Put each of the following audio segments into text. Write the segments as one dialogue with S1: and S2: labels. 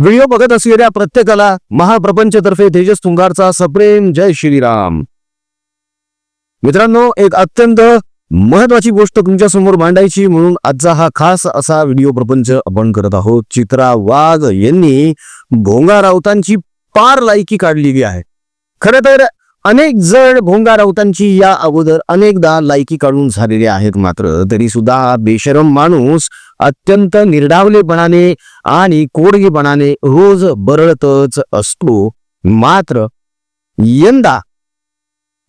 S1: Video बघत असलेल्या प्रत्येकाला महाप्रपंचतर्फे तेजस तुंगारचा सप्रेम जय श्रीराम. मित्रांनो एक अत्यंत महत्वाची गोष्ट तुमच्यासमोर मांडायची म्हणून आजचा हा खास असा व्हिडिओ प्रपंच आपण करत आहोत. चित्रा वाघ यांनी भोंगा राऊतांची पार लायकी काढलेली आहे. खरं तर अनेक जण भोंगा राऊतांची या अगोदर अनेकदा लायकी काढून झालेले आहेत मात्र तरी सुद्धा बेशरम माणूस अत्यंत निर्डावलेपणाने आणि कोडगेपणाने रोज बरळतच असतो. मात्र यंदा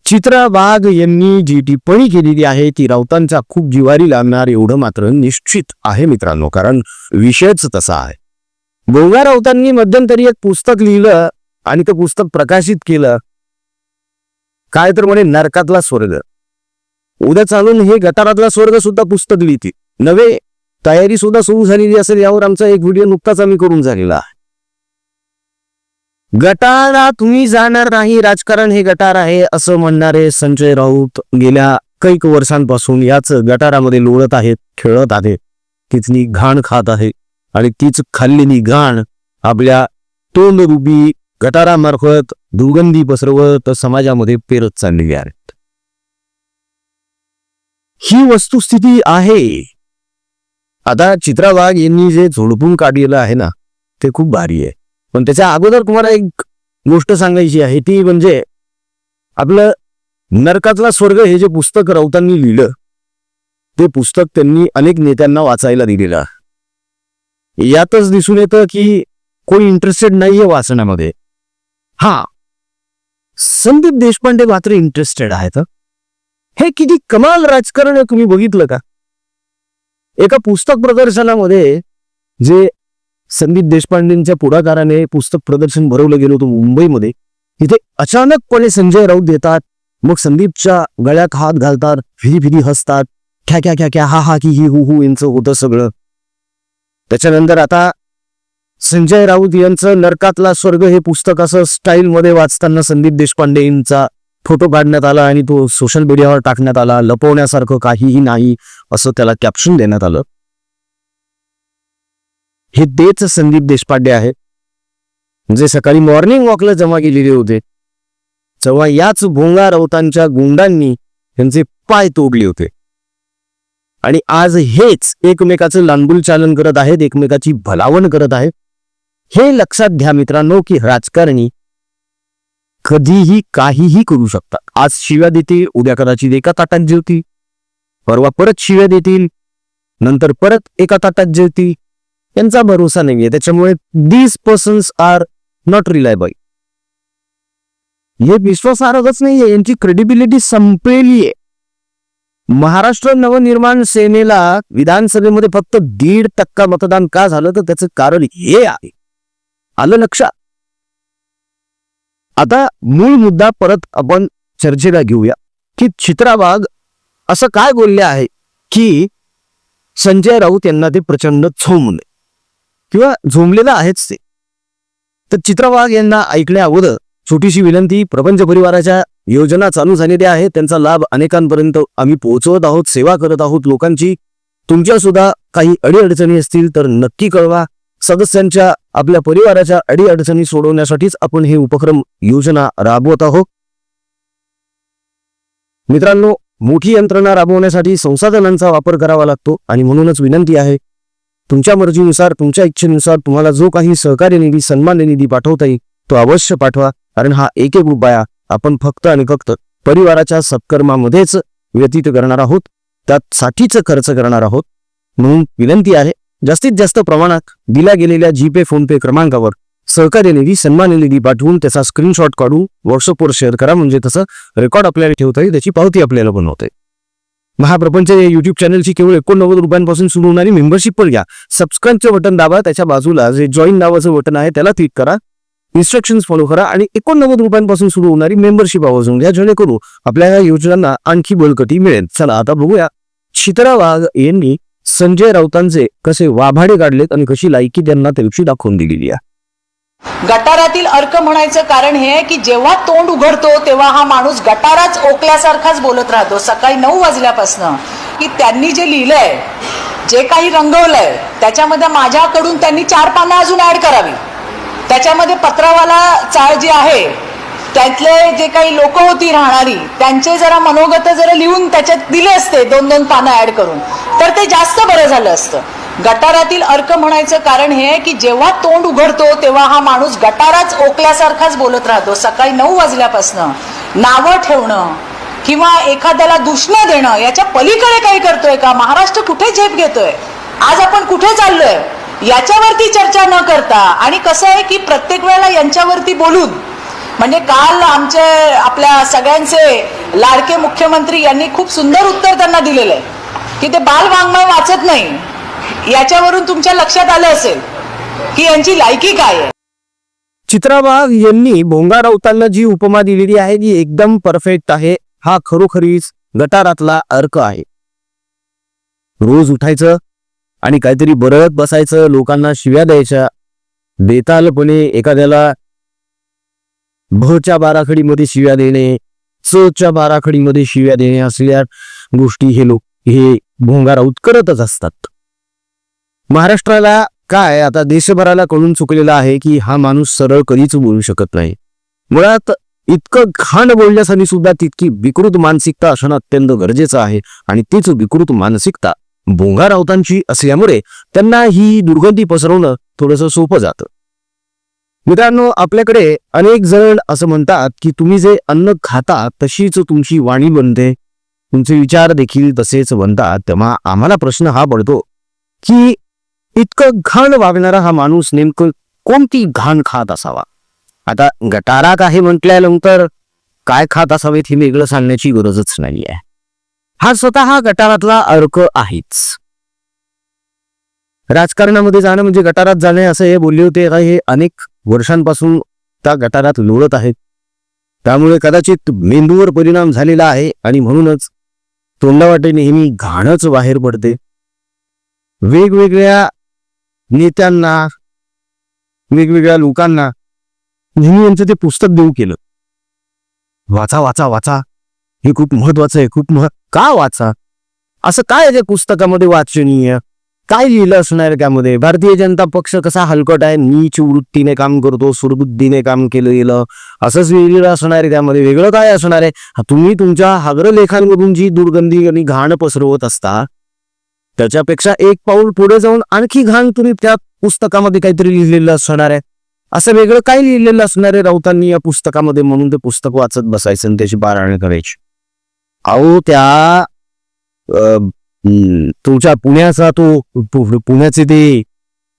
S1: चित्रा वाघ यांनी जी टिप्पणी केलेली आहे ती राऊतांचा खूप जिवारी लागणार एवढं मात्र निश्चित आहे मित्रांनो कारण विषयच तसा आहे. भोंगा राऊतांनी मध्यंतरी एक पुस्तक लिहिलं आणि ते पुस्तक प्रकाशित केलं. काय तर म्हणे नरकातला स्वर्ग. उद्या चालून हे गटारातला स्वर्ग सुद्धा पुस्तक लिहिते. नवे तयारी सुद्धा सुरू झालेली असेल यावर आमचा एक व्हिडिओ नुकताच आम्ही करून झालेला आहे. गटारा तुम्ही जाणार नाही राजकारण हे गटार आहे असं म्हणणारे संजय राऊत गेल्या कैक वर्षांपासून याच गटारामध्ये लोळत आहेत खेळत आहेत. तिथली घाण खात आहे आणि तीच खाल्लेली घाण आपल्या तोंडरूपी गटारामार्फत दुर्गंधी पसरवत समाजामध्ये पेरत चाललेली आहेत ही वस्तुस्थिती आहे. आता चित्रा वाघ यांनी जे झोडपून काढलेलं आहे ना ते खूप भारी आहे. पण त्याच्या अगोदर तुम्हाला एक गोष्ट सांगायची आहे ती म्हणजे आपलं नरकातला स्वर्ग हे जे पुस्तक राऊतांनी लिहिलं ते पुस्तक त्यांनी अनेक नेत्यांना वाचायला दिलेलं यातच दिसून येतं की कोणी इंटरेस्टेड नाहीये वाचण्यामध्ये हा संदीप देशपांडे मात्र इंटरेस्टेड आहेत हे किती कमाल राजकारण आहे तुम्ही बघितलं का? एका पुस्तक प्रदर्शनामध्ये जे संदीप देशपांडेंच्या पुढाकाराने पुस्तक प्रदर्शन भरवलं गेलं होतं मुंबईमध्ये तिथे अचानकपणे संजय राऊत येतात मग संदीपच्या गळ्यात हात घालतात फिरी फिरी हसतात ख्या ख्या ख्या ख्या हा हा की ही हु हु यांचं होतं सगळं. त्याच्यानंतर आता संजय राऊत यांचं नरकातला स्वर्ग हे पुस्तक असं स्टाईलमध्ये वाचताना संदीप देशपांडे यांचा फोटो काढण्यात आला आणि तो सोशल मीडियावर टाकण्यात आला लपवण्यासारखं काहीही नाही असं त्याला कॅप्शन देण्यात आलं. हे तेच संदीप देशपांडे आहे जे सकाळी मॉर्निंग वॉकला जमा केलेले होते. जेव्हा याच भोंगा राऊतांच्या गुंडांनी त्यांचे पाय तोडले होते. आणि आज हेच एकमेकाचं लांबुल चालन करत आहेत एकमेकाची भलावण करत आहेत. हे लक्षात घ्या मित्रांनो की राजकारणी कधीही काहीही करू शकतात. आज शिव्या देतील उद्या कदाचित एका ताटात जेवतील. परवा परत शिव्या देतील नंतर परत एका ताटात जेवतील. यांचा भरोसा नाहीये. त्याच्यामुळे these persons are not reliable हे विश्वासार्हच नाहीये. यांची क्रेडिबिलिटी संपलेली आहे महाराष्ट्र नवनिर्माण सेनेला विधानसभेमध्ये फक्त दीड टक्का मतदान का झालं? तर त्याचं कारण हे आहे. आलं लक्षात. आता मूळ मुद्दा परत आपण चर्चेला घेऊया. की चित्राबाग असं काय बोलले आहे? की संजय राऊत यांना ते प्रचंड झोमले किंवा झोमलेलं आहेच ते. तर चित्रवाघ यांना ऐकण्या अगोदर छोटीशी विनंती प्रपंच परिवाराच्या योजना चालू झालेल्या आहेत. त्यांचा लाभ अनेकांपर्यंत आम्ही पोहोचवत आहोत सेवा करत आहोत लोकांची. तुमच्या सुद्धा काही अडीअडचणी असतील तर नक्की कळवा. सदस्यांच्या आपल्या परिवाराच्या अडीअडचणी सोडवण्यासाठीच आपण हे उपक्रम योजना राबवत आहोत. मित्रांनो मोठी यंत्रणा राबवण्यासाठी संसाधनांचा वापर करावा लागतो आणि म्हणूनच विनंती आहे तुमच्या मर्जीनुसार तुमच्या इच्छेनुसार तुम्हाला जो काही सहकार्य निधी सन्मान निधी पाठवता येईल तो अवश्य पाठवा. कारण हा एक एक उपाया आपण फक्त आणि फक्त परिवाराच्या सत्कर्मामध्येच व्यतीत करणार आहोत. त्यासाठीच खर्च करणार आहोत. म्हणून विनंती आहे जास्तीत जास्त प्रमाणात दिल्या गेलेल्या जीपे फोनपे क्रमांकावर सहकार्य निधी सन्मान निधी पाठवून त्याचा स्क्रीनशॉट काढून व्हॉट्सअपवर शेअर करा. म्हणजे तसं रेकॉर्ड आपल्याला ठेवता येईल त्याची पावती आपल्याला बनवता येईल महाप्रपंच या युट्यूब चॅनलची केवळ एकोणनव्वद रुपयांपासून सुरू होणारी मेंबरशिप पण घ्या. सबस्क्राईबचं बटन दाबा त्याच्या बाजूला जे जॉईन नावाचं बटन आहे त्याला क्लिक करा. इन्स्ट्रक्शन्स फॉलो करा आणि एकोणनव्वद रुपयांपासून सुरू होणारी मेंबरशिप आवाजून घ्या. जेणेकरून आपल्या या योजनांना आणखी बळकटी मिळेल. चला आता बघूया. शितरा वाघ यांनी संजय राऊतांचे कसे वाभाडे काढलेत आणि कशी लायकी त्यांना त्यांची दाखवून दिलेली आहे.
S2: गटारातील अर्क म्हणायचं कारण हे आहे की जेव्हा तोंड उघडतो तेव्हा हा माणूस गटाराच ओकल्यासारखाच बोलत राहतो. सकाळी नऊ वाजल्यापासनं की त्यांनी जे लिहिलंय जे काही रंगवलंय त्याच्यामध्ये माझ्याकडून त्यांनी चार पानं अजून ऍड करावी. त्याच्यामध्ये पत्रावाला चाळ जी आहे त्यातले जे काही लोक होती राहणारी त्यांचे जरा मनोगत जरा लिहून त्याच्यात दिले असते दोन दोन पानं ऍड करून. तर ते जास्त बरं झालं असतं. गटारातील अर्क म्हणायचं कारण हे आहे की जेव्हा तोंड उघडतो तेव्हा हा माणूस गटाराच ओकल्यासारखाच बोलत राहतो. सकाळी नऊ वाजल्यापासनं नावं ठेवणं किंवा एखाद्याला दूषणं देणं याच्या पलीकडे काही करतोय का? महाराष्ट्र कुठे झेप घेतोय? आज आपण कुठे चाललोय? याच्यावरती चर्चा न करता आणि कसं आहे की प्रत्येक वेळेला यांच्यावरती बोलून म्हणजे काल आमचे आपल्या सगळ्यांचे लाडके मुख्यमंत्री यांनी खूप सुंदर उत्तर त्यांना दिलेलं आहे की ते बाल वाङ्मय वाचत नाही. याच्यावरून तुमच्या लक्षात आलं असेल की यांची लायकी काय आहे?
S1: चित्राबाग यांनी भोंगा राऊतांना जी उपमा दिलेली आहे ती एकदम परफेक्ट आहे. हा खरोखरीच गटारातला अर्क आहे. रोज उठायचं आणि काहीतरी बरळत बसायचं लोकांना शिव्या द्यायच्या बेतालपणे एखाद्याला भच्या बाराखडीमध्ये शिव्या देणे चच्या बाराखडीमध्ये शिव्या देणे असल्या गोष्टी हे लोक हे भोंगा राऊत करतच असतात. महाराष्ट्राला काय आता देशभराला कळून चुकलेला आहे की हा माणूस सरळ कधीच बोलू शकत नाही. मुळात इतकं घाण बोलण्यासाठी सुद्धा तितकी विकृत मानसिकता असणं अत्यंत गरजेचं आहे आणि तीच विकृत मानसिकता भोंगा राऊतांची असल्यामुळे त्यांना ही दुर्गंधी पसरवणं थोडंसं सोपं जातं. मित्रांनो आपल्याकडे अनेक जण असं म्हणतात की तुम्ही जे अन्न खाता तशीच तुमची वाणी बनते. तुमचे विचार देखील तसेच बनतात. तेव्हा आम्हाला प्रश्न हा पडतो की इतकं घाण वागणारा हा माणूस नेमकं कोणती घाण खात असावा? आता गटारात आहे म्हटल्यानंतर काय खात असावेत हे वेगळं सांगण्याची गरजच नाही आहे हा स्वतः गटारातला अर्क आहेच. राजकारणामध्ये जाणं म्हणजे गटारात जाणे असं हे बोलले होते. हे अनेक वर्षांपासून त्या गटारात लोळत आहेत. त्यामुळे कदाचित मेंदूवर परिणाम झालेला आहे आणि म्हणूनच तोंडावाटे नेहमी घाणच बाहेर पडते. वेगवेगळ्या नेत्यांना वेगवेगळ्या लोकांना नेहमी यांचं ते पुस्तक देऊ केलं. वाचा वाचा वाचा. हे खूप महत्वाचं आहे खूप मह का वाचा? असं काय आहे त्या पुस्तकामध्ये वाचनीय? काय लिहिलं असणार त्यामध्ये? भारतीय जनता पक्ष कसा हलकट आहे? नीच वृत्तीने काम करतो सुरबुद्धीने काम केलं गेलं असंच लिहिलेलं असणार आहे त्यामध्ये. वेगळं काय असणार आहे? तुम्ही तुमच्या हाग्रलेखांमधून जी दुर्गंधी आणि घाण पसरवत असता त्याच्यापेक्षा एक पाऊल पुढे जाऊन आणखी घाण तुम्ही त्या पुस्तकामध्ये काहीतरी लिहिलेलं असणार आहे. असं वेगळं काय लिहिलेलं असणार आहे राऊतांनी या पुस्तकामध्ये म्हणून ते पुस्तक वाचत बसायचं आणि त्याची पारायण करायची? अहो त्या अं, तुमच्या पुण्याचा तो पुण्याचे ते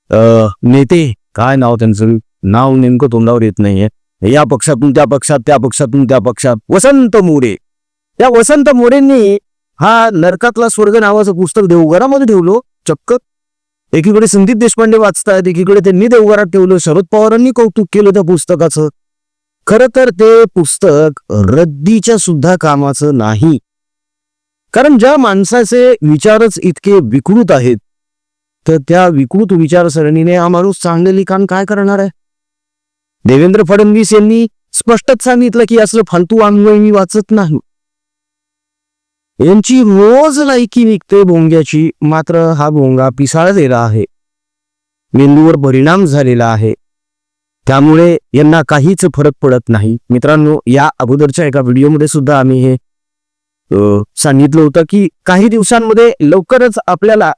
S1: अं, नेते काय नाव त्यांचं? नाव नेमकं तोंडावर येत नाहीये. या पक्षातून त्या पक्षात त्या पक्षातून त्या पक्षात. वसंत मोरे. त्या वसंत मोरेंनी हा नरकातला स्वर्ग नावाचं पुस्तक देवघरामध्ये ठेवलं चक्क. एकीकडे संदीप देशपांडे वाचतायत एकीकडे त्यांनी देवघरात ठेवलं. शरद पवारांनी कौतुक केलं त्या पुस्तकाचं. खर तर ते पुस्तक रद्दीच्या सुद्धा कामाचं नाही. कारण ज्या माणसाचे विचारच इतके विकृत आहेत तर त्या विकृत विचारसरणीने हा माणूस चांगले लिखाण काय करणार आहे? देवेंद्र फडणवीस यांनी स्पष्टच सांगितलं की असलं फालतू वाङ्मय मी वाचत नाही. यांची रोज लायकी निघते भोंग्याची मात्र हा भोंगा पिसाळलेला आहे. मेंदूवर परिणाम झालेला आहे. त्यामुळे यांना काहीच फरक पडत नाही. मित्रांनो या अगोदरच्या एका व्हिडिओमध्ये सुद्धा आम्ही हे सांगितलं होतं की काही दिवसांमध्ये लवकरच आपल्याला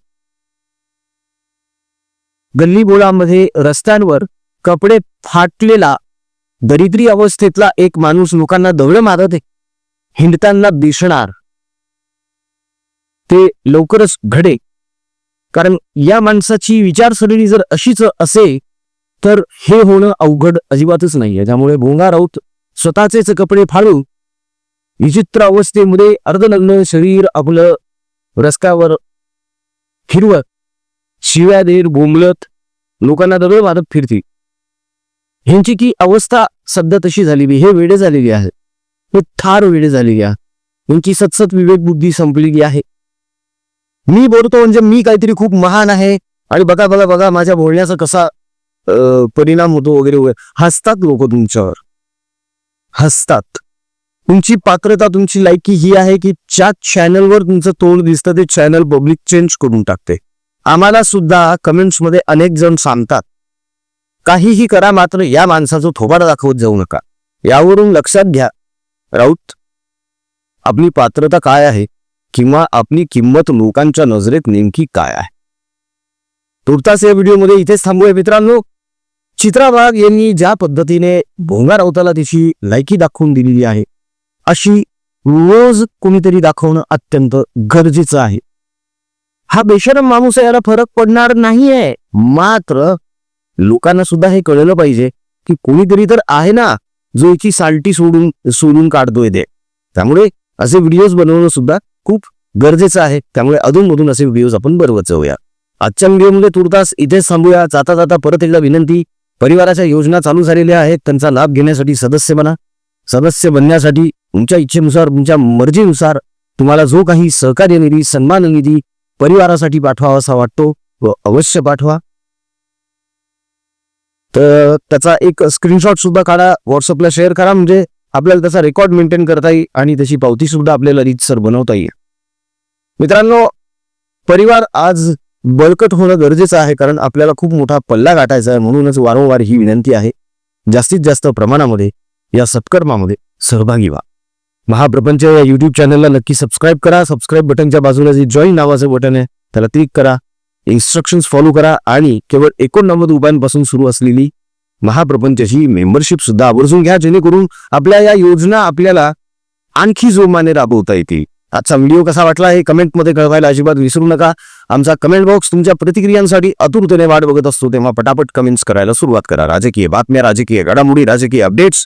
S1: गल्लीबोळामध्ये रस्त्यांवर कपडे फाटलेला दरिद्री अवस्थेतला एक माणूस लोकांना दवड मारत हिंडताना दिसणार. ते लवकरच घडे. कारण या माणसाची विचारसरणी जर अशीच असे तर हे होणं अवघड अजिबातच नाहीये त्यामुळे भोंगा राऊत स्वतःचेच कपडे फाडून विचित्र अवस्थेमध्ये अर्धनग्न शरीर आपलं रस्त्यावर फिरवत शिव्या देर बोंबलत लोकांना दगड मारत फिरते. ह्यांची की अवस्था सध्या तशी झालेली हे वेडे झालेली आहे. हे थार वेडे झालेली आहे. यांची सतसत विवेक बुद्धी संपलेली आहे. मी बोलतो म्हणजे मी काहीतरी खूप महान आहे आणि बघा बघा बघा माझ्या बोलण्याचा कसा परिणाम होतो वगैरे वगैरे. हसतात लोक तुमच्यावर. हसतात. तुमची पात्रता तुमची लायकी ही आहे की ज्या चॅनलवर तुमचं तोंड दिसतं ते चॅनल पब्लिक चेंज करून टाकते. आम्हाला सुद्धा कमेंट्समध्ये अनेक जण सांगतात. काहीही करा मात्र या माणसाचं थोबाडा दाखवत जाऊ नका. यावरून लक्षात घ्या. राऊत आपली पात्रता काय आहे किंवा आपली किंमत लोकांच्या नजरेत नेमकी काय आहे? तुर्तास या व्हिडिओमध्ये इथेच थांबूया मित्रांनो. चित्रा वाघ यांनी ज्या पद्धतीने भोंगा राऊताला तिची लायकी दाखवून दिलेली आहे अशी रोज कोणीतरी दाखवणं अत्यंत गरजेचं आहे. हा बेशरम माणूस याला फरक पडणार नाहीये. मात्र लोकांना सुद्धा हे कळलं पाहिजे की कोणीतरी तर आहे ना जो याची साल्टी सोडून सोडून काढतोय ते. त्यामुळे असे व्हिडिओज बनवणं सुद्धा खूप गरजेचं आहे. त्यामुळे अधूनमधून असे व्हिडिओज आपण बनवत जाऊया आजच्या व्हिडिओमध्ये तुर्तास इथेच थांबूया. जाता जाता परत एकदा विनंती परिवाराच्या योजना चालू झालेल्या आहेत. त्यांचा लाभ घेण्यासाठी सदस्य बना. सदस्य बनण्यासाठी तुमच्या इच्छेनुसार तुमच्या मर्जीनुसार तुम्हाला जो काही सहकार्य निधी सन्मान निधी परिवारासाठी पाठवा असा वाटतो व अवश्य पाठवा. तर त्याचा एक स्क्रीनशॉट सुद्धा काढा व्हॉट्सअपला शेअर करा म्हणजे आपल्याला त्याचा रेकॉर्ड मेंटेन करता येईल आणि त्याची पावती सुद्धा आपल्याला रीतसर बनवता येईल. मित्रांनो परिवार आज बळकट होणं गरजेचं आहे कारण आपल्याला खूप मोठा पल्ला गाठायचा आहे म्हणूनच वारंवार ही विनंती आहे. जास्तीत जास्त प्रमाणामध्ये या सत्कर्मामध्ये सहभागी व्हा. महाप्रपंच या युट्यूब चॅनलला नक्की सबस्क्राईब करा. सबस्क्राईब बटनच्या बाजूला जे जॉईन नावाचं बटन आहे त्याला क्लिक करा. इन्स्ट्रक्शन्स फॉलो करा आणि केवळ एकोणनव्वद रुपयांपासून सुरू असलेली महाप्रपंचची मेंबरशिप सुद्धा आवर्जून घ्या जेणेकरून आपल्या या योजना आपल्याला आणखी जोमाने राबवता येतील. आजचा व्हिडिओ कसा वाटला हे कमेंटमध्ये कळवायला अजिबात विसरू नका. आमचा कमेंट बॉक्स तुमच्या प्रतिक्रियांसाठी आतुरतेने वाट बघत असतो तेव्हा पटापट कमेंट्स करायला सुरुवात करा. राजकीय बातम्या राजकीय घडामोडी राजकीय अपडेट्स